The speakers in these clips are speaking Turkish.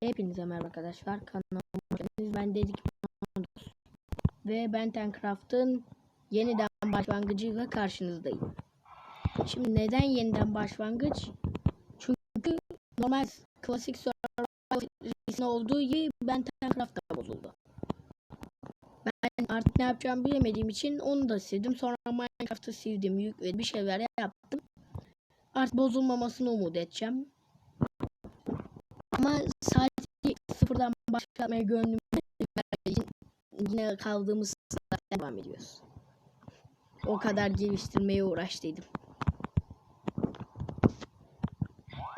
Hepinize merhaba arkadaşlar. Kanalıma. Ben Dedik. Ve ben Tencraft'ın yeniden başlangıcıyla karşınızdayım. Şimdi neden yeniden başlangıç? Çünkü normal klasik survival olduğu gibi ben Tencraft'ta bozuldu. Ben artık ne yapacağımı bilemediğim için onu da sildim. Sonra Minecraft'ı sildim, yükledim, bir şeyler yaptım. Artık bozulmamasını umut edeceğim. Ama sadece sıfırdan başlatmaya gönlüm için yine kaldığımız devam ediyoruz. O kadar geliştirmeye uğraştıydım.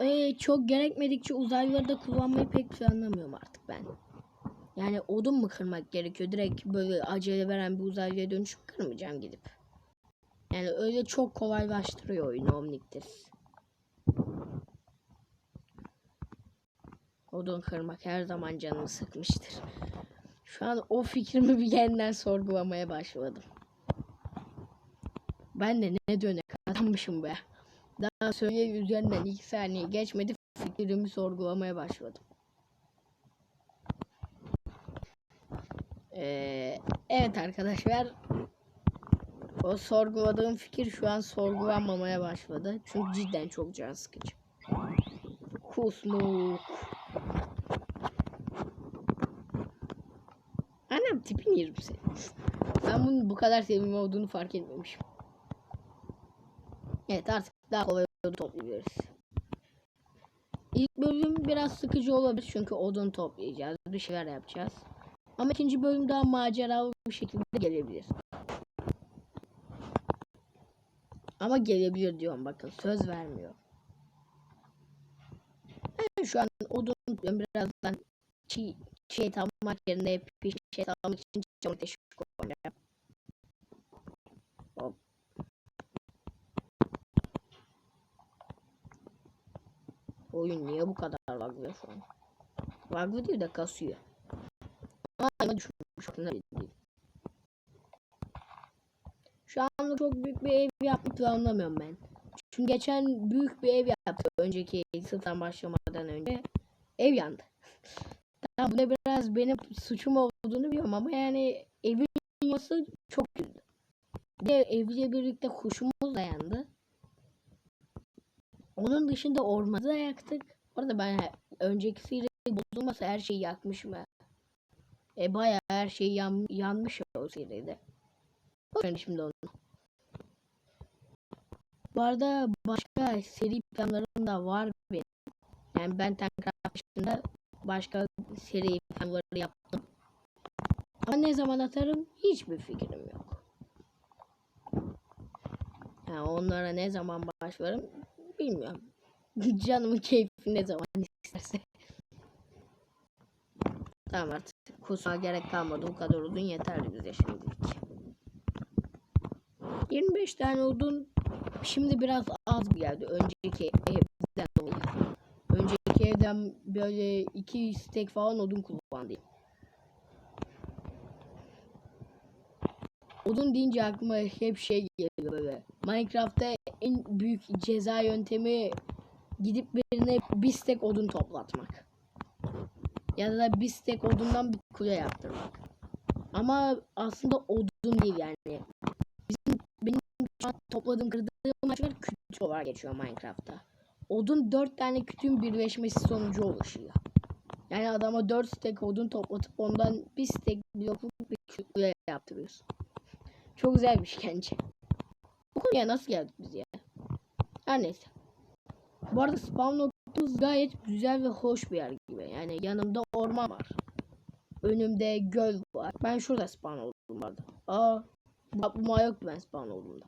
Ee, çok gerekmedikçe uzaylıları da kullanmayı pek planlamıyorum artık ben. Yani odun mu kırmak gerekiyor? Direkt böyle acele veren bir uzaylıya dönüşüp kırmayacağım gidip. Yani öyle çok kolaylaştırıyor oyunu Omnictis. Odun kırmak her zaman canımı sıkmıştır. Şu an o fikrimi bir yeniden sorgulamaya başladım. Ben de ne dönek adammışım be. Daha söyle üzerinden iki saniye geçmedi fikrimi sorgulamaya başladım. Ee, evet arkadaşlar. O sorguladığım fikir şu an sorgulanmamaya başladı. Çünkü cidden çok can sıkıcı. Kusmuk. Annem tipin yerim seni. Ben bunun bu kadar sevimli olduğunu fark etmemişim. Evet artık daha kolay odun toplayabiliriz. İlk bölüm biraz sıkıcı olabilir çünkü odun toplayacağız, bir şeyler yapacağız. Ama ikinci bölüm daha maceralı bir şekilde gelebilir. Ama gelebilir diyorum bakın söz vermiyor. Ben şu an odun birazdan çiğ şey almak yerine piş şey almak için çamur teşvik koyacağım. Oyun niye bu kadar laglı şu an? Laglı değil de kasıyor. Ama düşmüş değil. Şu anda çok büyük bir ev yapmayı planlamıyorum ben. Çünkü geçen büyük bir ev yaptım önceki sıfırdan başlamadan önce. Ev yandı. Tamam bu da biraz benim suçum olduğunu biliyorum ama yani evin yanması çok. Bir de birlikte kuşumuz da yandı. Onun dışında ormanı da yaktık. Orada ben he- önceki seri bozulmasa her şeyi yakmışım ben. E bayağı her şey yan, yanmış o seride. Bakın şimdi onu. Bu arada başka seri planlarım da var benim. Yani ben Minecraft dışında başka seri planları yaptım. Ama ne zaman atarım hiçbir fikrim yok. Yani onlara ne zaman başlarım bilmiyorum. Canımın keyfi ne zaman isterse. Tamam artık kusura gerek kalmadı. Bu kadar odun yeterli bize şimdilik. 25 tane odun şimdi biraz az geldi. Önceki evden dolayı. Önceki evden böyle iki stek falan odun kullandım. Odun deyince aklıma hep şey geliyor böyle. Minecraft'ta en büyük ceza yöntemi gidip birine bir stek odun toplatmak. Ya da bir stek odundan bir kule yaptırmak. Ama aslında odun değil yani. Bizim benim topladığım kırdığım ağaçlar kütük olarak geçiyor Minecraft'ta. Odun dört tane kütüğün birleşmesi sonucu oluşuyor. Yani adama dört stek odun toplatıp ondan bir stek blokluk bir kule yaptırıyorsun. Çok güzel bir işkence. Bu konuya nasıl geldik biz ya? Her neyse. Bu arada spawn noktamız gayet güzel ve hoş bir yer gibi. Yani yanımda orman var. Önümde göl var. Ben şurada spawn oldum vardı. Aa, kaplumbağa yoktu ben spawn olduğumda.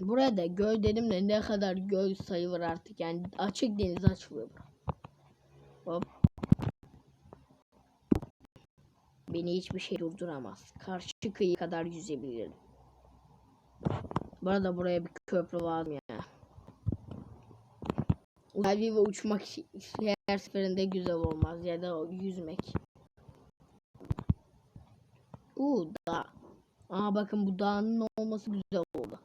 Buraya da göl dedim de ne kadar göl sayılır artık. Yani açık deniz açılıyor. Hop. Beni hiçbir şey durduramaz. Karşı kıyı kadar yüzebilirim. Bu arada buraya bir köprü lazım ya. Uzaylı ve uçmak her seferinde güzel olmaz ya da yüzmek. Uuu dağ. Aa bakın bu dağın olması güzel oldu.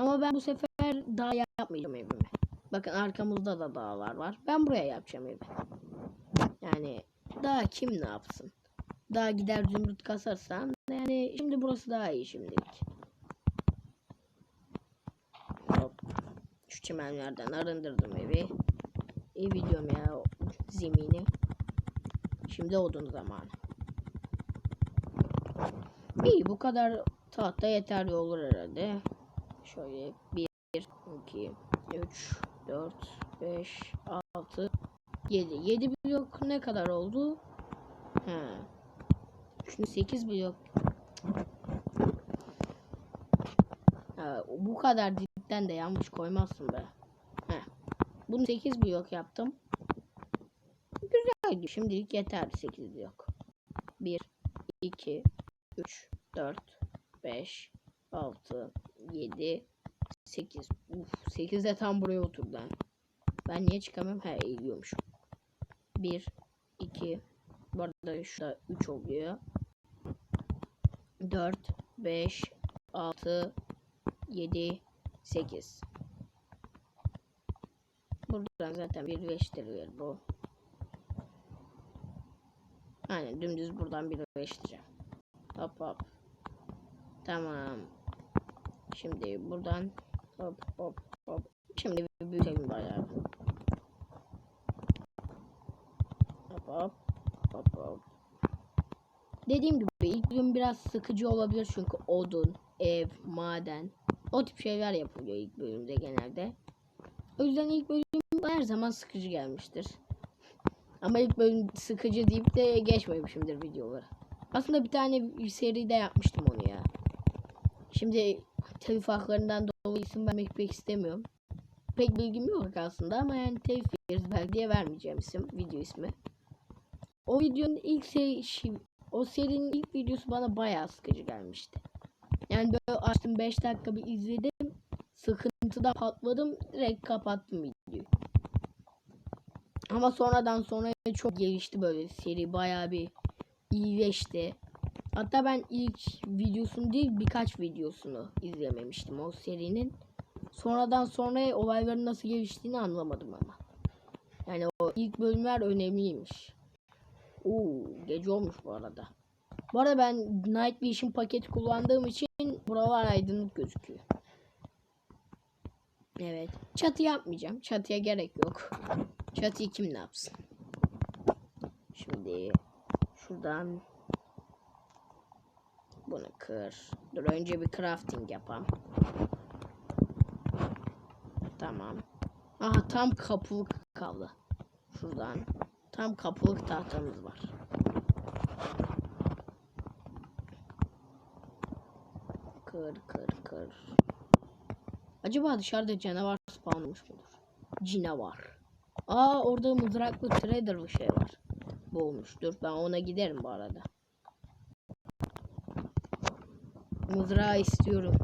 Ama ben bu sefer dağ yapmayacağım evime. Bakın arkamızda da dağlar var. Ben buraya yapacağım evi. Yani daha kim ne yapsın? Daha gider zümrüt kasarsan yani şimdi burası daha iyi şimdilik. Hop. Şu çimenlerden arındırdım evi. Evi diyorum ya o zemini. Şimdi odun zamanı. İyi bu kadar tahta yeterli olur herhalde. Şöyle 1, 2, 3, 4, 5, 6, 7. 7 blok ne kadar oldu? He. Şimdi 8 blok. Ha, bu kadar cidden de yanlış koymazsın be. He. Bunu 8 blok yaptım. Güzel. Şimdilik yeterli 8 blok. 1, 2, 3, 4, 5, 6, 7, 8. Uf, 8 de tam buraya oturdu. Ben niye çıkamıyorum? He eğiliyormuşum. 1, 2, bu arada şurada 3 oluyor. 4, 5, 6, 7, 8. Buradan zaten birleştirilir bu. Aynen dümdüz buradan birleştireceğim. Hop hop. Tamam. Şimdi buradan hop hop hop. Şimdi bir büyütelim bayağı. Hop hop hop hop. Dediğim gibi ilk bölüm biraz sıkıcı olabilir çünkü odun, ev, maden o tip şeyler yapılıyor ilk bölümde genelde. O yüzden ilk bölüm her zaman sıkıcı gelmiştir. Ama ilk bölüm sıkıcı deyip de geçmemişimdir videoları. Aslında bir tane bir seride yapmıştım onu ya. Şimdi telif haklarından dolayı isim vermek pek istemiyorum. Pek bilgim yok aslında ama yani telif yeriz diye vermeyeceğim isim, video ismi. O videonun ilk seri, şi- o serinin ilk videosu bana bayağı sıkıcı gelmişti. Yani böyle açtım 5 dakika bir izledim. Sıkıntıda patladım. Direkt kapattım videoyu. Ama sonradan sonra çok gelişti böyle seri bayağı bir iyileşti. Hatta ben ilk videosunu değil birkaç videosunu izlememiştim o serinin. Sonradan sonra olayların nasıl geliştiğini anlamadım ama. Yani o ilk bölümler önemliymiş. Oo, gece olmuş bu arada. Bu arada ben Night Vision paketi kullandığım için buralar aydınlık gözüküyor. Evet. Çatı yapmayacağım. Çatıya gerek yok. Çatıyı kim ne yapsın? Şimdi şuradan bunu kır. Dur önce bir crafting yapalım. Tamam. Aha tam kapılık kaldı. Şuradan. Tam kapılık tahtamız var. Kır kır kır. Acaba dışarıda canavar spawn olmuş mudur? Canavar. Aa orada mızraklı trader bir şey var. Bu olmuştur. Ben ona giderim bu arada. Mızrağı istiyorum.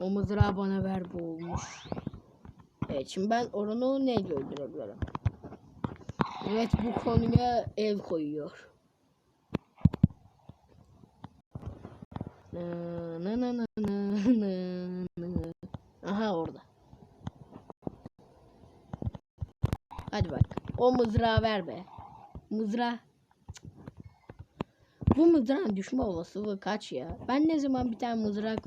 O mızrağı bana ver bu olmuş. Evet şimdi ben oranı neyle öldürebilirim? Evet bu konuya el koyuyor. Na na na na na na. Aha orada. Hadi bak. O mızrağı ver be. Mızrağı. Bu mızrağın düşme olasılığı kaç ya? Ben ne zaman bir tane mızrak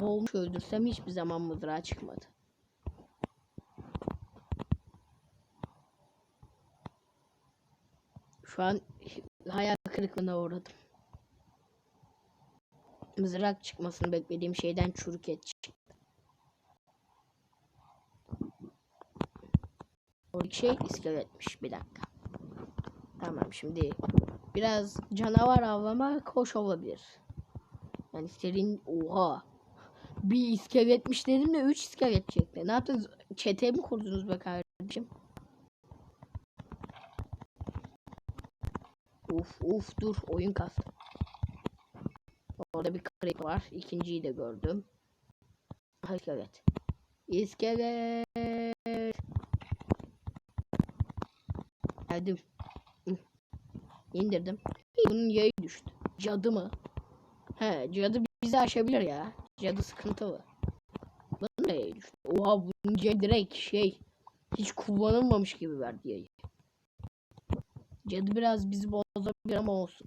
olmuş öldürsem hiçbir zaman mızrağı çıkmadı. Şu an hayal kırıklığına uğradım. Mızrak çıkmasını beklediğim şeyden çürük et çıktı. Oradaki şey iskeletmiş. Bir dakika. Tamam şimdi biraz canavar avlamak hoş olabilir. Yani serin oha. Bir iskeletmiş dedim de 3 iskelet çekti. Ne yaptınız? Çete mi kurdunuz be kardeşim? Uf uf dur oyun kastı. Orada bir kare var. İkinciyi de gördüm. İskelet. İskelet. Geldim. İndirdim. Bunun yayı düştü. Cadı mı? He cadı bizi aşabilir ya. Cadı sıkıntılı. Bunun da yayı düştü. Oha bunun yayı direkt şey. Hiç kullanılmamış gibi verdi yayı. Cadı biraz bizi bozabilir ama olsun.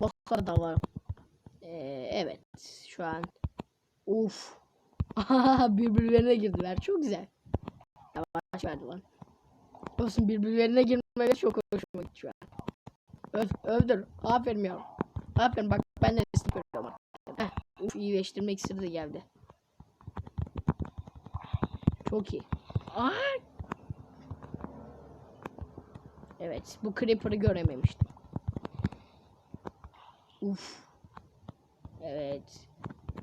Bosslar da var. Ee, evet şu an. Uf. birbirlerine girdiler. Çok güzel. Yavaş verdi lan. Olsun birbirlerine girmeleri çok hoşuma gitti şu an. Aferin ya. Aferin bak ben de destek veriyorum. Heh, uf iyileştirmek istedi geldi. Çok iyi. Aa! Evet bu Creeper'ı görememiştim. Uf. Evet.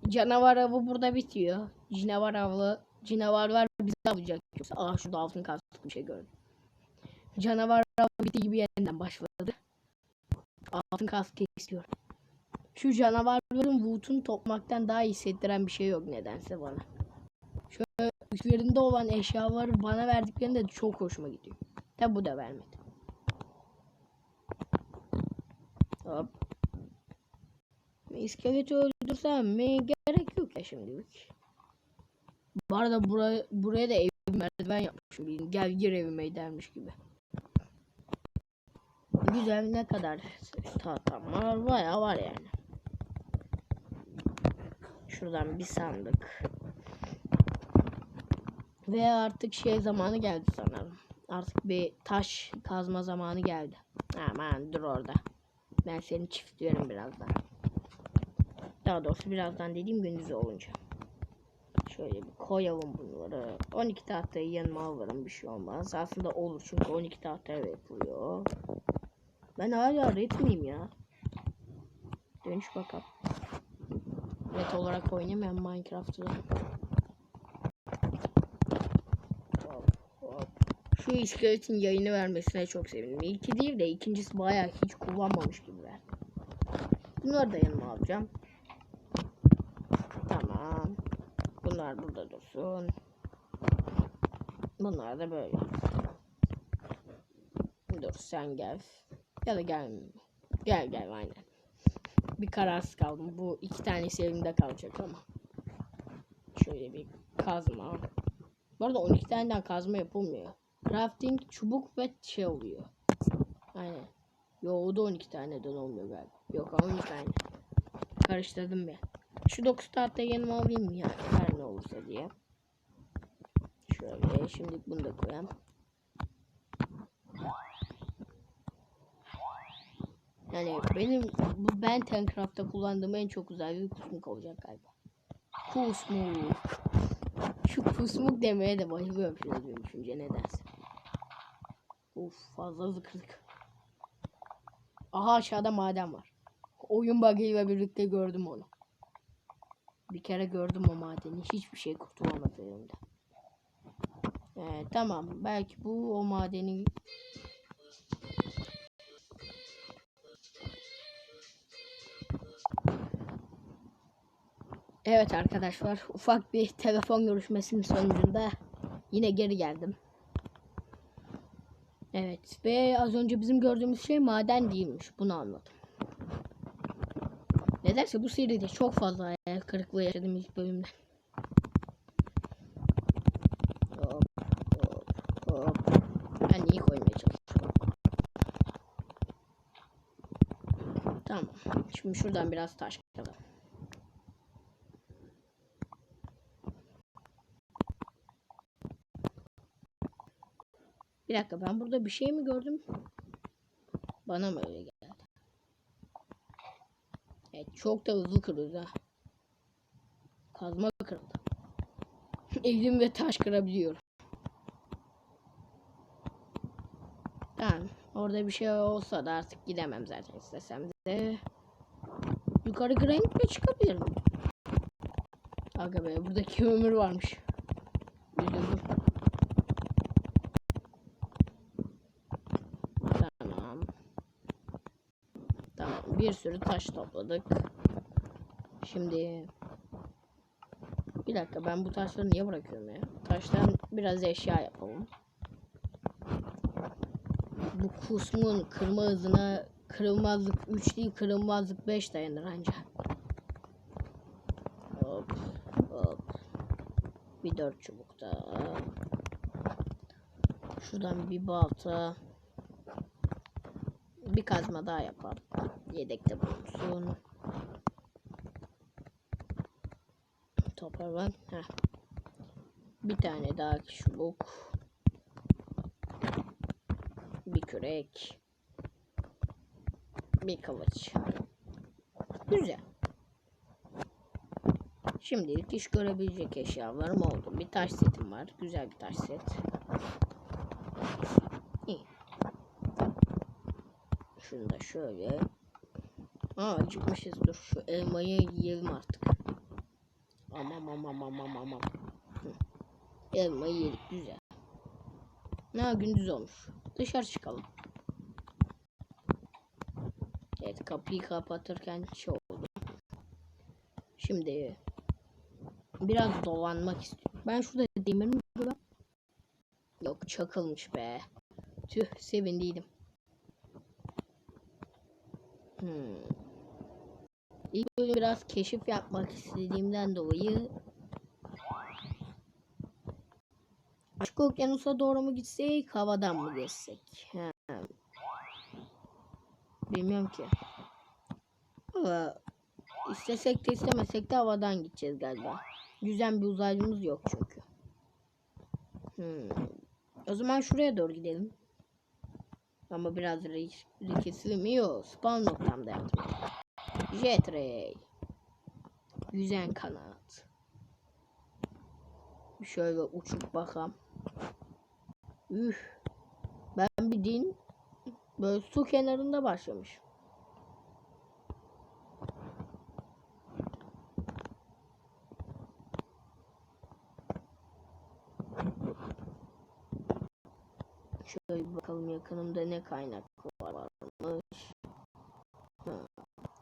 Canavar avı burada bitiyor. Canavar avı. Canavarlar bizi avlayacak. Yoksa aa şurada altın kastık bir şey gördüm. Canavar avı bitti gibi yeniden başladı. Altın kask istiyorum. Şu canavarların Wood'un topmaktan daha hissettiren bir şey yok nedense bana. Şöyle üzerinde olan eşyaları bana verdiklerinde de çok hoşuma gidiyor. Tabi bu da vermedi. Hop. İskeleti öldürsem mi? Gerek yok ya şimdilik. Bu arada buraya, buraya da ev merdiven yapmışım. Gel gir evime dermiş gibi. Güzel ne kadar tahtam var? Bayağı var yani. Şuradan bir sandık. Ve artık şey zamanı geldi sanırım. Artık bir taş kazma zamanı geldi. Aman dur orada. Ben seni çiftliyorum birazdan. Daha doğrusu birazdan dediğim gündüz olunca. Şöyle bir koyalım bunları. 12 tahtayı yanıma alırım bir şey olmaz. Aslında olur çünkü 12 tahtaya yapılıyor. Ben hala red miyim ya? Dönüş bakalım. Red olarak oynamayan Minecraft'ı. Şu iskeletin yayını vermesine çok sevindim. İlki değil de ikincisi bayağı hiç kullanmamış gibi ver. Bunları da yanıma alacağım. Tamam. Bunlar burada dursun. Bunlar da böyle. Dur sen gel. Ya da gel. Gel gel aynen. Bir kararsız kaldım. Bu iki tanesi elimde kalacak ama. Şöyle bir kazma. Bu arada 12 taneden kazma yapılmıyor. Crafting çubuk ve şey oluyor. Aynen. Yo o da 12 taneden olmuyor galiba. Yok 12 tane. Karıştırdım ben. Şu 9 tahta yanıma alayım ya. Her ne olursa diye. Şöyle şimdi bunu da koyalım. Yani benim bu ben Tancraft'ta kullandığım en çok bir kusmuk olacak galiba. Kusmuk. Şu kusmuk demeye de bayılıyorum şöyle bir düşünce nedense. Uf fazla zıkırdık. Aha aşağıda maden var. Oyun bug'ıyla birlikte gördüm onu. Bir kere gördüm o madeni. Hiçbir şey kurtulamadı elimde. Ee, tamam. Belki bu o madeni Evet arkadaşlar ufak bir telefon görüşmesinin sonucunda yine geri geldim. Evet ve az önce bizim gördüğümüz şey maden değilmiş bunu anladım. Nedense bu seride çok fazla hayal kırıklığı yaşadım ilk bölümde. Hop hop hop. Ben iyi koymaya çalışıyorum. Tamam. Şimdi şuradan biraz taş kıralım. Bir dakika ben burada bir şey mi gördüm? Bana mı öyle geldi? Evet çok da hızlı kırıldı ha. Kazma kırıldı. Elim ve taş kırabiliyorum. Tamam. Orada bir şey olsa da artık gidemem zaten istesem de. Yukarı granit'le çıkabilirim. Aga be buradaki ömür varmış. Üzüldüm. Tamam. Tamam. Bir sürü taş topladık. Şimdi bir dakika ben bu taşları niye bırakıyorum ya? Taştan biraz eşya yapalım. Bu kusmun kırma hızına kırılmazlık 3 değil kırılmazlık 5 dayanır ancak. Hop hop. Bir dört çubuk balta. Şuradan bir balta. Bir kazma daha yapalım. Yedekte bulunsun. Toparlan. Heh. Bir tane daha çubuk. Bir kürek. Bir kılıç. Güzel. Şimdilik iş görebilecek eşyalarım oldu. Bir taş setim var. Güzel bir taş set. İyi. Şunu da şöyle. Aa acıkmışız. Dur şu elmayı yiyelim artık. Aman aman aman. Hı. Elmayı yedik güzel. Ne gündüz olmuş. Dışarı çıkalım. Evet kapıyı kapatırken şey oldu. Şimdi biraz dolanmak istiyorum. Ben şurada demir mi görüyorum? Yok çakılmış be. Tüh sevindiydim. Hmm. İlk bölüm biraz keşif yapmak istediğimden dolayı Açık okyanusa doğru mu gitsek havadan mı geçsek? He. Bilmiyorum ki. Ama istesek de istemesek de havadan gideceğiz galiba. Yüzen bir uzaylımız yok çünkü. Hmm. O zaman şuraya doğru gidelim. Ama biraz riskli mi? Yok. Spawn noktamda yaptım. Jet Ray. Yüzen kanat. Şöyle uçup bakalım. Üf. Ben bir din böyle su kenarında başlamış. Şöyle bakalım yakınımda ne kaynak varmış. Ha.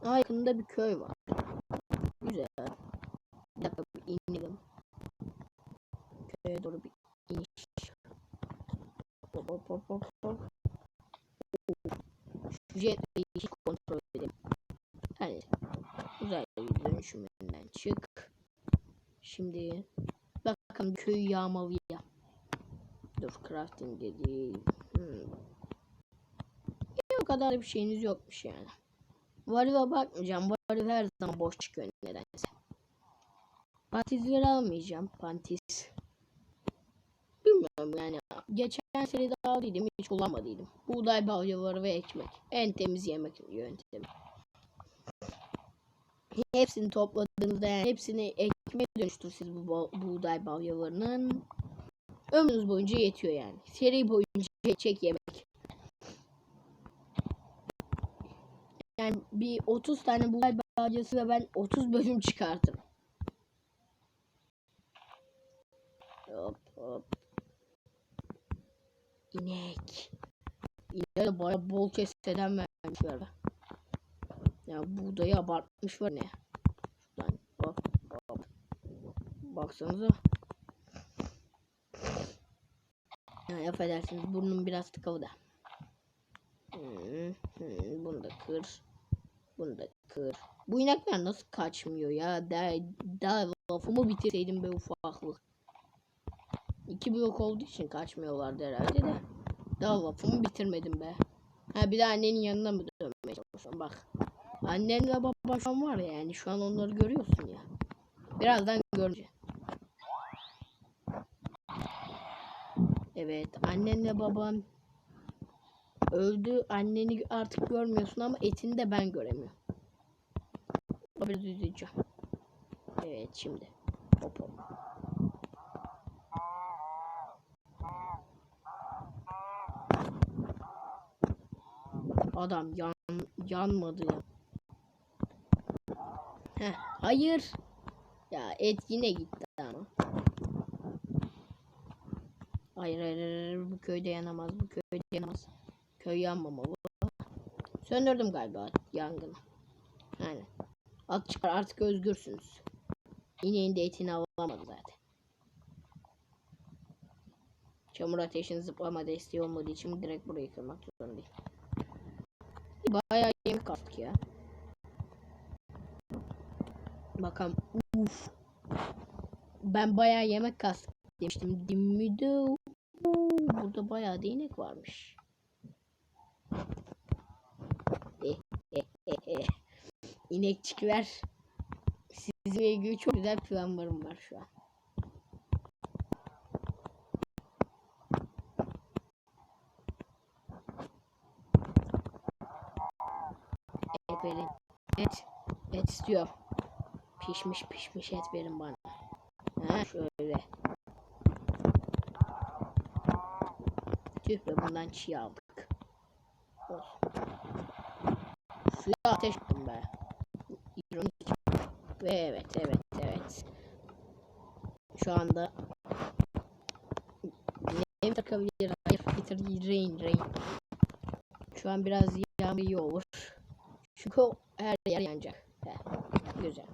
Aa, yakınında bir köy var. Güzel. Bir dakika bir inelim. Köye doğru bir iniş. Hop hop hop hop hop. Şu hiç kontrol edelim. Hani uzay dönüşümünden çık. Şimdi bakalım köyü yağmalıya. Dur crafting dedi. Hmm. Ya, o kadar da bir şeyiniz yokmuş yani. Varıva bakmayacağım. Varıva her zaman boş çıkıyor nedense. Pantizleri almayacağım. Pantiz. Bilmiyorum yani. Geçen seride aldıydım. Hiç kullanmadıydım. Buğday balyaları ve ekmek. En temiz yemek yöntemi. Hepsini topladığınızda yani hepsini ekmeğe dönüştürürsünüz bu buğday balyalarının. Ömrünüz boyunca yetiyor yani. Seri boyunca yetecek yemek. Yani bir 30 tane buğday balyası ve ben 30 bölüm çıkartırım. Hop hop. İnek. İneğe de baya bol keseden vermişler be. Ya buğdayı abartmış var ne. Şuradan hop hop. Baksanıza. Ha, affedersiniz burnum biraz tıkalı da. Hmm, hmm, bunu da kır. Bunu. Bu inekler nasıl kaçmıyor ya? Daha, daha lafımı bitirseydim be ufaklık. İki blok olduğu için kaçmıyorlardı herhalde de. Daha lafımı bitirmedim be. Ha bir de annenin yanına mı dönmeye çalışıyorum bak. Annenle baba şu an var ya yani şu an onları görüyorsun ya. Birazdan göreceğim. Evet annenle baban öldü. Anneni artık görmüyorsun ama etini de ben göremiyorum. O biraz üzücü. Evet şimdi. Hop hop. Adam yan, yanmadı ya. Heh, hayır. Ya et yine gitti ama. Hayır hayır, hayır bu köyde yanamaz bu köyde yanamaz. Köy yanmamalı. Söndürdüm galiba yangını. Aynen. At çıkar artık özgürsünüz. İneğin de etini alamadı zaten. Çamur ateşin zıplama desteği olmadığı için direkt burayı kırmak zorundayım. Bayağı yemek attık ya. Bakalım. Uf. Ben bayağı yemek kastım. demiştim? Oo, Burada bayağı değnek varmış. Eh. İnekçikler. Sizinle ilgili çok güzel planlarım var şu an. Et verin. Et. Et istiyorum. Pişmiş pişmiş et verin bana. Ha şöyle. Tüh be bundan çiğ aldık. Olsun. Suya ateş ettim be. İronik. Ve evet evet evet. Şu anda ne takabilir? Hayır bitir rain rain. Şu an biraz yağmur iyi olur. Çünkü her yer yanacak. He, güzel.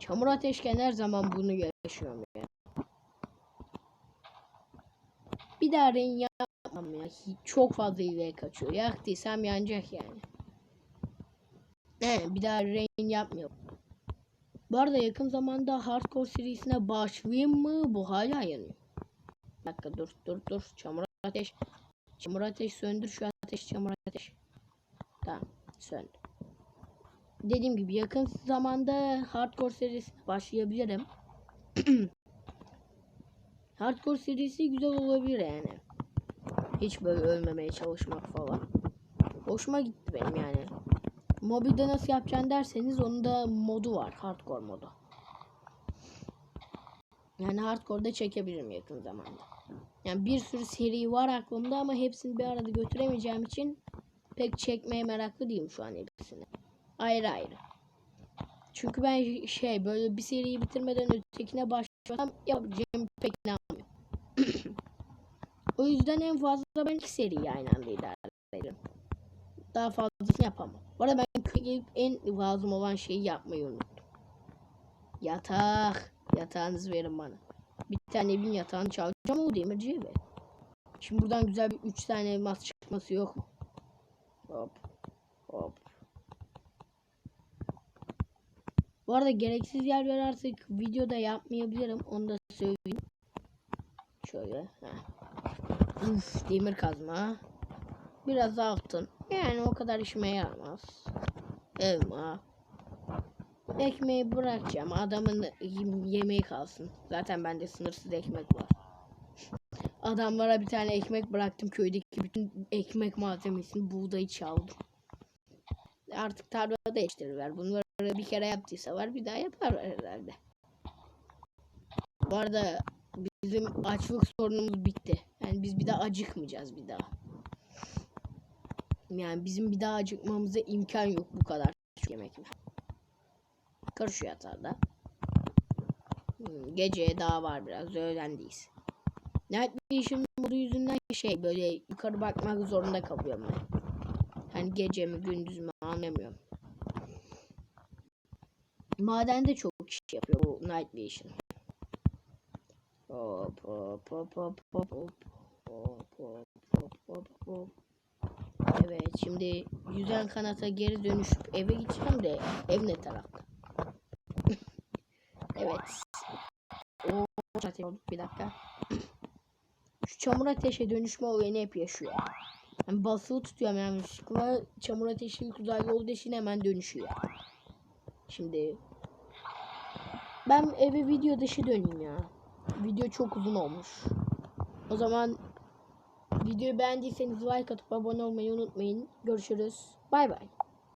Çamur ateşken her zaman bunu yaşıyorum ya. Bir daha rain yapmam ya. Çok fazla ileri kaçıyor. Yaktıysam yanacak yani. He, bir daha rain yapmıyorum. Bu arada yakın zamanda Hardcore serisine başlayayım mı? Bu hala yanıyor. Bir dakika dur dur dur. Çamur ateş. Çamur ateş söndür şu ateş çamur ateş. Tamam söndü. Dediğim gibi yakın zamanda Hardcore serisine başlayabilirim. Hardcore serisi güzel olabilir yani. Hiç böyle ölmemeye çalışmak falan. Hoşuma gitti benim yani. Mobilde nasıl yapacaksın derseniz onun da modu var. Hardcore modu. Yani hardcore'da çekebilirim yakın zamanda. Yani bir sürü seri var aklımda ama hepsini bir arada götüremeyeceğim için pek çekmeye meraklı değilim şu an hepsini. Ayrı ayrı. Çünkü ben şey böyle bir seriyi bitirmeden ötekine başlasam yapacağım pek inanmıyorum. O yüzden en fazla ben iki seriyi aynı anda idare. Daha fazlasını yapamam. Bu arada ben gelip en lazım olan şeyi yapmayı unuttum. Yatak. Yatağınızı verin bana. Bir tane evin yatağını çalacağım o demirciye be. Şimdi buradan güzel bir 3 tane elmas çıkması yok mu? Hop. Hop. Bu arada gereksiz yerler artık videoda yapmayabilirim. Onu da söyleyeyim. Şöyle. Heh. Uf, demir kazma. Biraz altın. Yani o kadar işime yaramaz. Elma. Ekmeği bırakacağım. Adamın yem- yemeği kalsın. Zaten bende sınırsız ekmek var. Adamlara bir tane ekmek bıraktım. Köydeki bütün ekmek malzemesini buğdayı çaldım. Artık tarlada değiştirirler. Bunları bir kere yaptıysa var bir daha yaparlar herhalde. Bu arada bizim açlık sorunumuz bitti. Yani biz bir daha acıkmayacağız bir daha. Yani bizim bir daha acıkmamıza imkan yok bu kadar. Kır şu yatağda. Hmm, geceye daha var biraz. Öğlendeyiz. Night Vision modu yüzünden şey böyle yukarı bakmak zorunda kalıyorum ben. Hani gece mi gündüz mü anlamıyorum. Madende çok iş yapıyor bu Night Vision. Hop hop hop hop hop hop hop hop hop hop hop. Evet şimdi yüzen kanata geri dönüşüp eve gideceğim de ev ne tarafta? evet. O zaten olduk bir dakika. Şu çamur ateşe dönüşme olayını hep yaşıyor. Yani basılı tutuyorum yani yanlışlıkla çamur ateşi uzay yol deşine hemen dönüşüyor. Şimdi ben eve video dışı döneyim ya. Video çok uzun olmuş. O zaman videoyu beğendiyseniz like atıp abone olmayı unutmayın. Görüşürüz. Bay bay.